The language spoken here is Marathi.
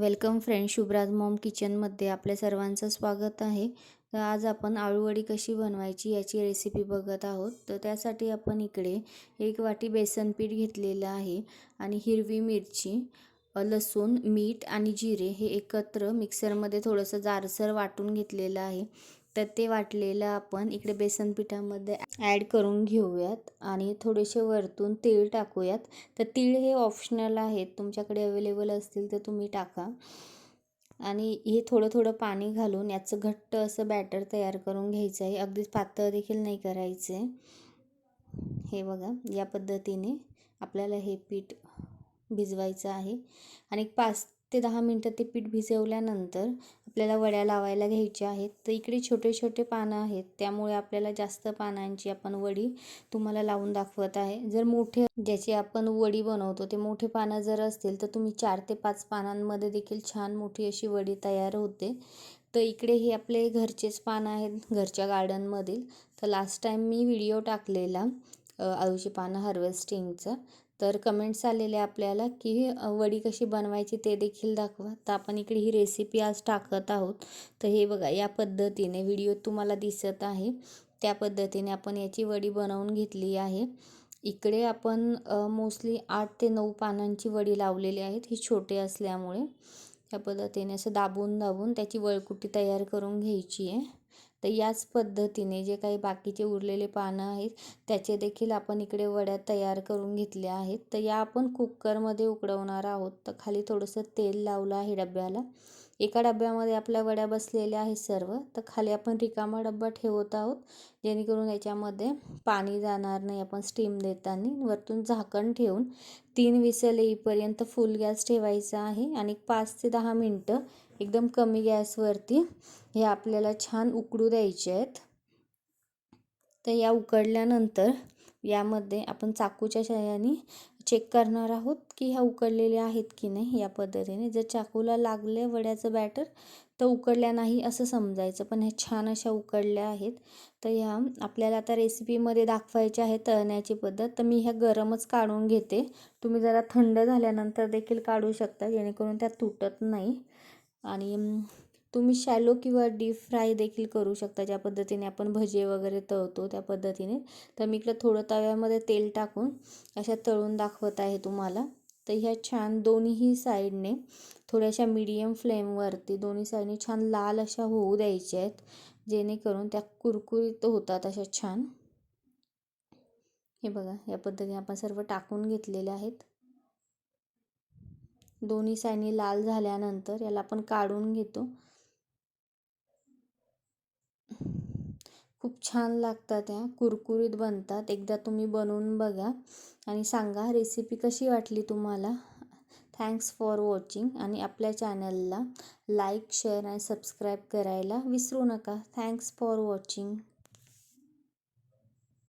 वेलकम फ्रेंड शुभ्राज मॉम किचनमध्ये आपल्या सर्वांचं स्वागत आहे. तर आज आपण आळूवडी कशी बनवायची याची रेसिपी बघत आहोत. तर त्यासाठी आपण इकडे एक वाटी बेसन पीठ घेतलेलं आहे आणि हिरवी मिरची लसूण मीठ आणि जिरे हे एकत्र मिक्सरमध्ये थोडंसं जारसर वाटून घेतलेलं आहे. तर ते वाटलेलं आपण इकडे बेसन पिठामध्ये ॲड करून घेऊयात आणि थोडेसे वरतून तीळ टाकूयात. तर तीळ हे ऑप्शनल आहेत. तुमच्याकडे अवेलेबल असतील तर तुम्ही टाका. आणि हे थोडं थोडं पाणी घालून याचं घट्ट असं बॅटर तयार करून घ्यायचं आहे. अगदीच पातळ देखील नाही करायचं. आहे हे बघा या पद्धतीने आपल्याला हे पीठ भिजवायचं आहे. आणि पाच ते दहा मिनटं ते पीठ भिजवल्यानंतर आपल्याला वड्या लावायला घ्यायच्या आहेत. तर इकडे छोटे छोटे पानं आहेत. त्यामुळे आपल्याला जास्त पानांची आपण वडी तुम्हाला लावून दाखवत आहे. जर मोठे ज्याची आपण वडी बनवतो ते मोठे पानं जर असतील तर तुम्ही चार ते पाच पानांमध्ये देखील छान मोठी अशी वडी तयार होते. तर इकडे हे आपले घरचेच पानं आहेत घरच्या गार्डनमधील. तर लास्ट टाईम मी व्हिडिओ टाकलेला आळूची पानं हार्वेस्टिंगचं तर कमेंट्स आलेले आपल्याला की वडी कशी बनवायची ते देखील दाखवा. तर आपण इकडे ही रेसिपी आज टाकत आहोत. तर हे बघा या पद्धतीने व्हिडिओ तुम्हाला दिसत आहे. त्या पद्धतीने आपण याची वडी बनवून घेतली आहे. इकडे आपण मोस्टली आठ ते नऊ पानांची वडी लावलेली आहेत. ही छोटे असल्यामुळे त्या पद्धतीने असं दाबून दाबून त्याची वळकुटी तयार करून घ्यायची आहे. तर याच पद्धतीने जे काही बाकीचे उरलेले पानं आहेत त्याचे देखील आपण इकडे वड्या तयार करून घेतल्या आहेत. तर या आपण कुकरमध्ये उकडवणार आहोत. तर खाली थोडंसं तेल लावलं आहे डब्याला. एका डब्यामध्ये आपल्या वड्या बसलेल्या आहेत सर्व. तर खाली आपण रिकामा डब्बा ठेवत आहोत जेणेकरून याच्यामध्ये पाणी जाणार नाही आपण स्टीम देताना. वरतून झाकण ठेवून तीन विसल येईपर्यंत फुल गॅस ठेवायचा आहे आणि पाच ते दहा मिनटं एकदम कमी गॅसवरती हे आपल्याला छान उकडू द्यायचे आहेत. तर या उकडल्यानंतर यामध्ये आपण चाकूच्या सहाय्याने चेक करणार आहोत की ह्या उकडलेल्या आहेत की नाही या पद्धतीने. जर चाकूला लागले वड्याचं बॅटर तर उकडल्या नाही असं समजायचं. पण ह्या छान अशा उकडल्या आहेत. तर ह्या आपल्याला आता रेसिपीमध्ये दाखवायच्या आहे तळण्याची पद्धत. तर मी ह्या गरमच काढून घेते. तुम्ही जरा थंड झाल्यानंतर देखील काढू शकता जेणेकरून त्या तुटत नाही. आणि तुम्ही शॅलो किंवा डीप फ्राय देखील करू शकता. ज्या पद्धतीने आपण भजे वगैरे तळतो त्या पद्धतीने. तर मी इकडं थोडं तव्यामध्ये तेल टाकून अशा तळून दाखवत आहे तुम्हाला. तर ह्या छान दोन्हीही साईडने थोड्याशा मीडियम फ्लेमवरती दोन्ही साईडने छान लाल अशा होऊ द्यायच्या आहेत. जेणेकरून त्या कुरकुरीत होतात अशा छान. हे बघा या पद्धतीने आपण सर्व टाकून घेतलेले आहेत. दोन्ही साईडने लाल झाल्यानंतर याला आपण काढून घेतो. खूप छान लागतात या कुरकुरीत बनतात. एकदा तुम्ही बनवून बघा आणि सांगा रेसिपी कशी वाटली तुम्हाला. थँक्स फॉर वॉचिंग आणि आपल्या चॅनलला लाईक शेअर आणि सबस्क्राईब करायला विसरू नका. Thanks for watching